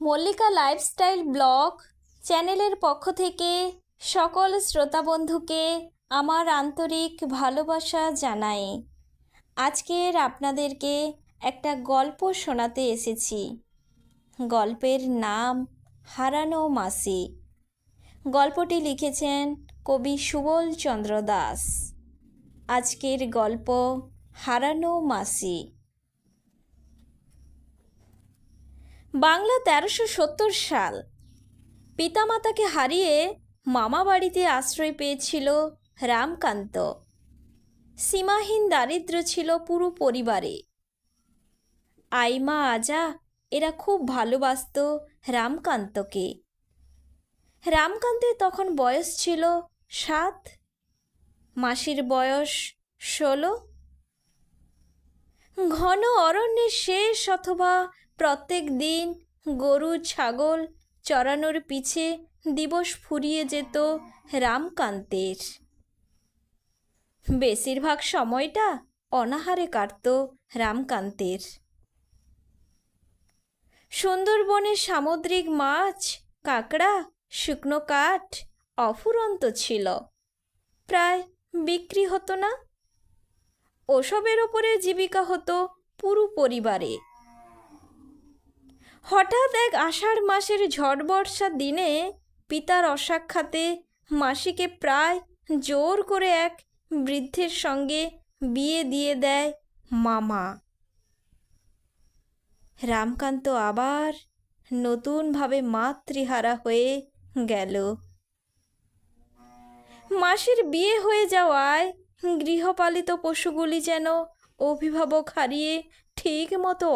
Mallika lifestyle blog চ্যানেলের পক্ষ থেকে সকল শ্রোতা বন্ধুকে আমার আন্তরিক ভালোবাসা জানাই। আজকের আপনাদেরকে একটা গল্প শোনাতে এসেছি। গল্পের নাম হারানো মাসি। গল্পটি লিখেছেন কবি সুবল চন্দ্র দাস। আজকের গল্প হারানো মাসি। বাংলা তেরোশো সত্তর সাল। পিতামাতাকে হারিয়ে মামা বাড়িতে আশ্রয় পেয়েছিল রামকান্ত। সীমাহীন দারিদ্র্য ছিল পুরো পরিবারে। আইমা আজা, এরা খুব ভালোবাসত রামকান্তকে। রামকান্তের তখন বয়স ছিল সাত। মাসির বয়স ষোলো। ঘন অরণ্যের শেষ অথবা প্রত্যেক দিন গরু, ছাগল চড়ানোর পিছে দিবস ফুরিয়ে যেত রামকান্তের। বেশিরভাগ সময়টা অনাহারে কাটত রামকান্তের। সুন্দরবনের সামুদ্রিক মাছ, কাঁকড়া, শুকনো কাঠ অফুরন্ত ছিল। প্রায় বিক্রি হতো না। ওসবের ওপরে জীবিকা হতো পুরো পরিবারে। হঠাৎ এক আষাঢ় মাসের ঝড় বর্ষার দিনে পিতার অসাক্ষাতে মাসিকে প্রায় জোর করে এক বৃদ্ধের সঙ্গে বিয়ে দিয়ে দেয় মামা। রামকান্ত আবার নতুনভাবে মাতৃহারা হয়ে গেল। মাসির বিয়ে হয়ে যাওয়ায় গৃহপালিত পশুগুলি যেন অভিভাবক হারিয়ে ঠিক মতো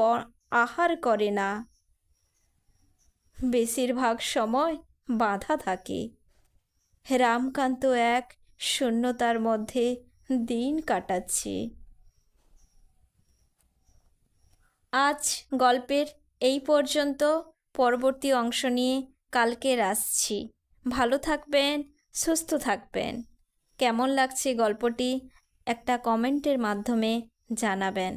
আহার করে না। বেশিরভাগ সময় বাধা থাকে। রামকান্ত এক শূন্যতার মধ্যে দিন কাটাচ্ছে। আজ গল্পের এই পর্যন্ত। পরবর্তী অংশ নিয়ে কালকের আসছি। ভালো থাকবেন, সুস্থ থাকবেন। কেমন লাগছে গল্পটি একটা কমেন্টের মাধ্যমে জানাবেন।